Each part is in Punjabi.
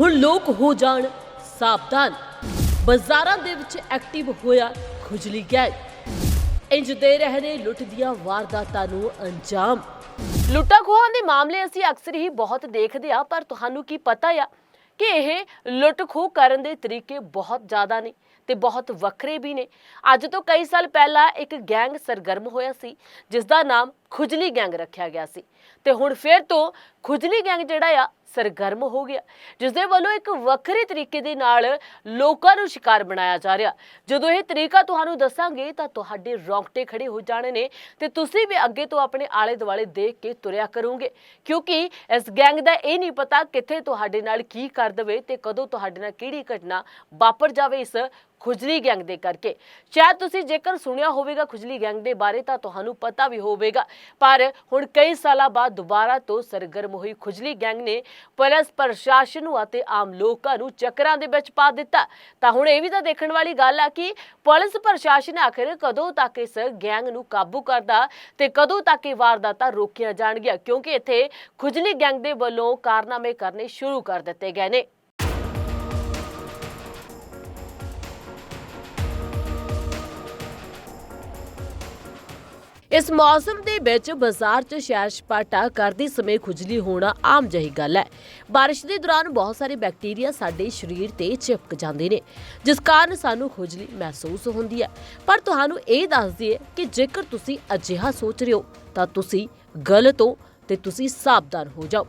ਹੁਣ ਲੋਕ ਹੋ ਜਾਣ ਸਾਵਧਾਨ। ਬਾਜ਼ਾਰਾਂ ਦੇ ਵਿੱਚ ਐਕਟਿਵ ਹੋਇਆ ਖੁਜਲੀ ਗੈਂਗ। ਇੰਜ ਦੇ ਰਹੇ ਨੇ ਲੁੱਟ ਦੀਆਂ ਵਾਰਦਾਤਾਂ ਨੂੰ ਅੰਜਾਮ। ਲੁੱਟਾਂ ਖੋਹਾਂ ਦੇ ਮਾਮਲੇ ਅਸੀਂ ਅਕਸਰ ਹੀ ਬਹੁਤ ਦੇਖਦੇ ਆ ਪਰ ਤੁਹਾਨੂੰ ਕੀ ਪਤਾ ਆ ਕਿ ਇਹ ਲੁੱਟ ਖੋਹ ਕਰਨ ਦੇ ਤਰੀਕੇ ਬਹੁਤ ਜ਼ਿਆਦਾ ਨੇ ਤੇ ਬਹੁਤ ਵੱਖਰੇ ਵੀ ਨੇ। ਅੱਜ ਤੋਂ ਕਈ ਸਾਲ ਪਹਿਲਾਂ ਇੱਕ ਗੈਂਗ ਸਰਗਰਮ ਹੋਇਆ ਸੀ ਜਿਸ ਦਾ ਨਾਮ ਖੁਜਲੀ ਗੈਂਗ ਰੱਖਿਆ ਗਿਆ ਸੀ। ਤੇ ਹੁਣ ਫਿਰ ਤੋਂ ਖੁਜਲੀ ਗੈਂਗ ਜਿਹੜਾ ਆ ਸਰਗਰਮ ਹੋ ਗਿਆ ਜਿਸ ਦੇ ਵੱਲੋਂ ਇੱਕ ਵੱਖਰੇ ਤਰੀਕੇ ਦੇ ਨਾਲ ਲੋਕਾਂ ਨੂੰ ਸ਼ਿਕਾਰ ਬਣਾਇਆ ਜਾ ਰਿਹਾ। ਜਦੋਂ ਇਹ ਤਰੀਕਾ ਤੁਹਾਨੂੰ ਦੱਸਾਂਗੇ ਤਾਂ ਤੁਹਾਡੇ ਰੌਂਗਟੇ ਖੜੇ ਹੋ ਜਾਣੇ ਨੇ ਤੇ ਤੁਸੀਂ ਵੀ ਅੱਗੇ ਤੋਂ ਆਪਣੇ ਆਲੇ ਦੁਆਲੇ ਦੇਖ ਕੇ ਤੁਰਿਆ ਕਰੋਗੇ। ਕਿਉਂਕਿ ਇਸ ਗੈਂਗ ਦਾ ਇਹ ਨਹੀਂ ਪਤਾ ਕਿੱਥੇ ਤੁਹਾਡੇ ਨਾਲ ਕੀ ਕਰ ਦਵੇ ਤੇ ਕਦੋਂ ਤੁਹਾਡੇ ਨਾਲ ਕਿਹੜੀ ਘਟਨਾ ਵਾਪਰ ਜਾਵੇ ਇਸ ਖੁਜਲੀ ਗੈਂਗ ਦੇ ਕਰਕੇ। ਸ਼ਾਇਦ ਤੁਸੀਂ ਜੇਕਰ ਸੁਣਿਆ ਹੋਵੇਗਾ ਖੁਜਲੀ ਗੈਂਗ ਦੇ ਬਾਰੇ ਤਾਂ ਤੁਹਾਨੂੰ ਪਤਾ ਵੀ ਹੋਵੇਗਾ। ਪਰ ਹੁਣ ਕਈ ਸਾਲਾਂ ਬਾਅਦ ਦੁਬਾਰਾ ਤੋਂ ਸਰਗਰਮ ਹੋਈ ਖੁਜਲੀ ਗੈਂਗ ਨੇ ਪੁਲਿਸ ਪ੍ਰਸ਼ਾਸਨ ਨੂੰ ਅਤੇ ਆਮ ਲੋਕਾਂ ਨੂੰ ਚੱਕਰਾਂ ਦੇ ਵਿੱਚ ਪਾ ਦਿੱਤਾ। ਤਾਂ ਹੁਣ ਇਹ ਵੀ ਤਾਂ ਦੇਖਣ ਵਾਲੀ ਗੱਲ ਆ ਕਿ ਪੁਲਿਸ ਪ੍ਰਸ਼ਾਸਨ ਆਖਿਰ ਕਦੋਂ ਤੱਕ ਇਸ ਗੈਂਗ ਨੂੰ ਕਾਬੂ ਕਰਦਾ ਤੇ ਕਦੋਂ ਤੱਕ ਇਹ ਵਾਰਦਾਤਾਂ ਰੋਕੀਆਂ ਜਾਣਗੀਆਂ? ਕਿਉਂਕਿ ਇੱਥੇ ਖੁਜਲੀ ਗੈਂਗ ਦੇ ਵੱਲੋਂ ਕਾਰਨਾਮੇ ਕਰਨੇ ਸ਼ੁਰੂ ਕਰ ਦਿੱਤੇ ਗਏ ਨੇ। ਇਸ ਮੌਸਮ ਦੇ ਵਿੱਚ ਬਾਜ਼ਾਰ 'ਚ ਸੈਰ ਸਪਾਟਾ ਕਰਦੇ ਸਮੇਂ ਖੁਜਲੀ ਹੋਣਾ ਆਮ ਜਿਹੀ ਗੱਲ ਹੈ। ਬਾਰਿਸ਼ ਦੇ ਦੌਰਾਨ ਬਹੁਤ ਸਾਰੇ ਬੈਕਟੀਰੀਆ ਸਾਡੇ ਸਰੀਰ ਤੇ ਚਿਪਕ ਜਾਂਦੇ ਨੇ, ਜਿਸ ਕਾਰਨ ਸਾਨੂੰ ਖੁਜਲੀ ਮਹਿਸੂਸ ਹੁੰਦੀ ਹੈ। ਪਰ ਤੁਹਾਨੂੰ ਇਹ ਦੱਸ ਦਈਏ ਕਿ ਜੇਕਰ ਤੁਸੀਂ ਅਜਿਹਾ ਸੋਚ ਰਹੇ ਹੋ, ਤਾਂ ਤੁਸੀਂ ਗਲਤ ਹੋ ਤੇ ਤੁਸੀਂ ਸਾਵਧਾਨ ਹੋ ਜਾਓ।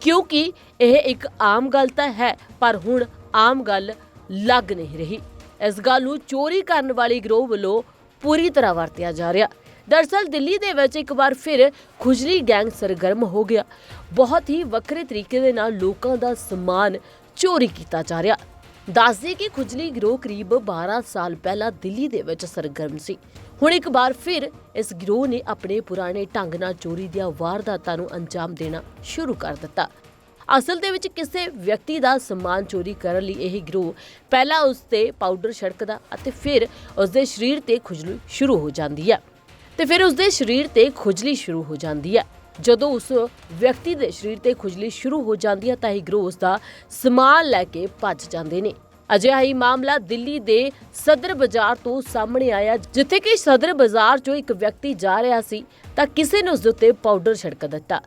ਕਿਉਂਕਿ ਇਹ ਇੱਕ ਆਮ ਗੱਲ ਤਾਂ ਹੈ, ਪਰ ਹੁਣ ਆਮ ਗੱਲ ਲੱਗ ਨਹੀਂ ਰਹੀ। ਇਸ ਗੱਲ ਨੂੰ ਚੋਰੀ ਕਰਨ ਵਾਲੀ ਗਰੋਹ ਵੱਲੋਂ ਪੂਰੀ ਤਰ੍ਹਾਂ ਵਰਤਿਆ ਜਾ ਰਿਹਾ। ਦਰਸਲ ਦਿੱਲੀ ਦੇ ਵਿੱਚ ਇੱਕ ਵਾਰ ਫਿਰ ਖੁਜਲੀ ਗੈਂਗ ਸਰਗਰਮ ਹੋ ਗਿਆ। ਬਹੁਤ ਹੀ ਵੱਖਰੇ ਤਰੀਕੇ ਦੇ ਨਾਲ ਲੋਕਾਂ ਦਾ ਸਮਾਨ ਚੋਰੀ ਕੀਤਾ ਜਾ ਰਿਹਾ। ਦੱਸਦੇ ਕਿ ਖੁਜਲੀ ਗਿਰੋਹ ਕਰੀਬ 12 ਸਾਲ ਪਹਿਲਾਂ ਦਿੱਲੀ ਦੇ ਵਿੱਚ ਸਰਗਰਮ ਸੀ। ਹੁਣ ਇੱਕ ਵਾਰ ਫਿਰ ਇਸ ਗਿਰੋਹ ਨੇ ਆਪਣੇ ਪੁਰਾਣੇ ਢੰਗ ਨਾਲ ਚੋਰੀ ਦੀਆਂ ਵਾਰਦਾਤਾਂ ਨੂੰ ਅੰਜਾਮ ਦੇਣਾ ਸ਼ੁਰੂ ਕਰ ਦਿੱਤਾ। ਅਸਲ ਦੇ ਵਿੱਚ ਕਿਸੇ ਵਿਅਕਤੀ ਦਾ ਸਮਾਨ ਚੋਰੀ ਕਰਨ ਲਈ ਇਹ ਗਿਰੋਹ ਪਹਿਲਾਂ ਉਸ ਤੇ ਪਾਊਡਰ ਛਿੜਕਦਾ ਅਤੇ ਫਿਰ ਉਸ ਦੇ ਸਰੀਰ ਤੇ ਖੁਜਲੀ ਸ਼ੁਰੂ ਹੋ ਜਾਂਦੀ ਹੈ। ਤੇ ਫਿਰ ਉਸ ਦੇ ਸਰੀਰ ਤੇ ਖੁਜਲੀ ਸ਼ੁਰੂ ਹੋ ਜਾਂਦੀ ਹੈ। ਜਦੋਂ ਉਸ ਵਿਅਕਤੀ ਦੇ ਸਰੀਰ ਤੇ ਖੁਜਲੀ ਸ਼ੁਰੂ ਹੋ ਜਾਂਦੀ ਹੈ, ਤਾਂ ਹੀ ਗਿਰੋਹ ਉਸ ਦਾ ਸਮਾਨ ਲੈ ਕੇ ਭੱਜ ਜਾਂਦੇ ਨੇ। ਅਜਿਹਾ ਹੀ ਮਾਮਲਾ ਦਿੱਲੀ ਦੇ ਸਦਰ ਬਾਜ਼ਾਰ ਤੋਂ ਸਾਹਮਣੇ ਆਇਆ, ਜਿੱਥੇ ਕਿ ਸਦਰ ਬਾਜ਼ਾਰ 'ਚੋਂ ਇੱਕ ਵਿਅਕਤੀ ਜਾ ਰਿਹਾ ਸੀ, ਤਾਂ ਕਿਸੇ ਨੇ ਉਸ ਦੇ ਉੱਤੇ ਪਾਊਡਰ ਛਿੜਕ ਦਿੱਤਾ।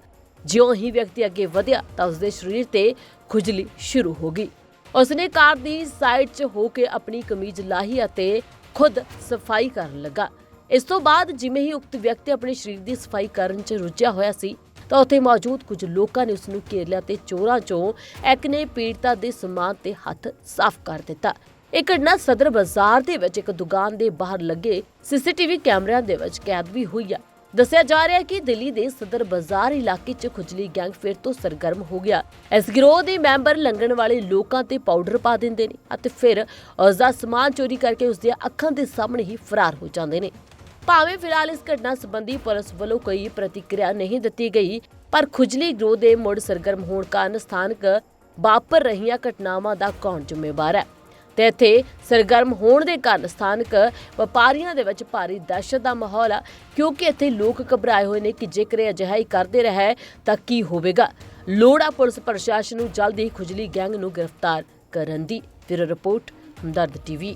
ਜਿਉਂ ਹੀ ਵਿਅਕਤੀ ਅੱਗੇ ਵਧਿਆ, ਤਾਂ ਉਸ ਦੇ ਸਰੀਰ ਤੇ ਖੁਜਲੀ ਸ਼ੁਰੂ ਹੋ ਗਈ। ਉਸਨੇ ਕਾਰ ਦੀ ਸਾਈਡ 'ਚ ਹੋ ਕੇ ਆਪਣੀ ਕਮੀਜ਼ ਲਾਹੀ ਅਤੇ ਖੁਦ ਸਫ਼ਾਈ ਕਰਨ ਲੱਗਾ। ਇਸ ਤੋਂ ਬਾਅਦ ਜਿਵੇਂ ਹੀ ਉਕਤ ਵਿਅਕਤੀ ਆਪਣੇ ਸਰੀਰ ਦੀ ਸਫ਼ਾਈ ਕਰਨ 'ਚ ਰੁੱਝਿਆ ਹੋਇਆ ਸੀ, ਤਾਂ ਉੱਥੇ ਮੌਜੂਦ ਕੁਝ ਲੋਕਾਂ ਨੇ ਉਸ ਨੂੰ ਘੇਰ ਲਿਆ ਤੇ ਚੋਰਾਂ 'ਚੋਂ ਇੱਕ ਨੇ ਪੀੜਤਾ ਦੇ ਸਮਾਨ ਤੇ ਹੱਥ ਸਾਫ਼ ਕਰ ਦਿੱਤਾ। ਇਹ ਘਟਨਾ ਸਦਰ ਬਾਜ਼ਾਰ ਦੇ ਵਿੱਚ ਇੱਕ ਦੁਕਾਨ ਦੇ ਬਾਹਰ ਲੱਗੇ ਸੀਸੀਟੀਵੀ ਕੈਮਰਿਆਂ ਦੇ ਵਿੱਚ ਕੈਦ ਵੀ ਹੋਈ ਹੈ ਦੱਸਿਆ ਜਾ ਰਿਹਾ ਹੈ ਕਿ ਦਿੱਲੀ ਦੇ ਸਦਰ ਬਾਜ਼ਾਰ ਇਲਾਕੇ 'ਚ ਖੁਜਲੀ ਗੈਂਗ ਫਿਰ ਤੋਂ ਸਰਗਰਮ ਹੋ ਗਿਆ। ਇਸ ਗਿਰੋਹ ਦੇ ਮੈਂਬਰ ਲੰਘਣ ਵਾਲੇ ਲੋਕਾਂ ਤੇ ਪਾਊਡਰ ਪਾ ਦਿੰਦੇ ਨੇ ਅਤੇ ਫਿਰ ਉਸ ਦਾ ਸਮਾਨ ਚੋਰੀ ਕਰਕੇ ਉਸ ਦੀਆਂ ਅੱਖਾਂ ਦੇ ਸਾਹਮਣੇ ਹੀ ਫਰਾਰ ਹੋ ਜਾਂਦੇ ਨੇ। ਭਾਵੇਂ ਫਿਲਹਾਲ ਇਸ ਘਟਨਾ ਸੰਬੰਧੀ ਪੁਲਿਸ ਵੱਲੋਂ ਕੋਈ ਪ੍ਰਤੀਕਿਰਿਆ ਨਹੀਂ ਦਿੱਤੀ ਗਈ, ਪਰ ਖੁਜਲੀ ਗਰੋਹ ਦੇ ਮੁੜ ਸਰਗਰਮ ਹੋਣ ਕਾਰਨ ਸਥਾਨਕ ਵਾਪਰ ਰਹੀਆਂ ਘਟਨਾਵਾਂ ਦਾ ਕੌਣ ਜ਼ਿੰਮੇਵਾਰ ਹੈ? ਤੇ ਇੱਥੇ ਸਰਗਰਮ ਹੋਣ ਦੇ ਕਾਰਨ ਸਥਾਨਕ ਵਪਾਰੀਆਂ ਦੇ ਵਿੱਚ ਭਾਰੀ ਦਹਿਸ਼ਤ ਦਾ ਮਾਹੌਲ ਆ, ਕਿਉਂਕਿ ਇੱਥੇ ਲੋਕ ਘਬਰਾਏ ਹੋਏ ਨੇ ਕਿ ਜੇਕਰ ਇਹ ਅਜਿਹਾ ਹੀ ਕਰਦੇ ਰਹੇ ਤਾਂ ਕੀ ਹੋਵੇਗਾ? ਲੋੜ ਆ ਪੁਲਿਸ ਪ੍ਰਸ਼ਾਸਨ ਨੂੰ ਜਲਦੀ ਖੁਜਲੀ ਗੈਂਗ ਨੂੰ ਗ੍ਰਿਫਤਾਰ ਕਰਨ ਦੀ ਫਿਰ ਰਿਪੋਰਟ ਹਮਦਰਦ ਟੀਵੀ।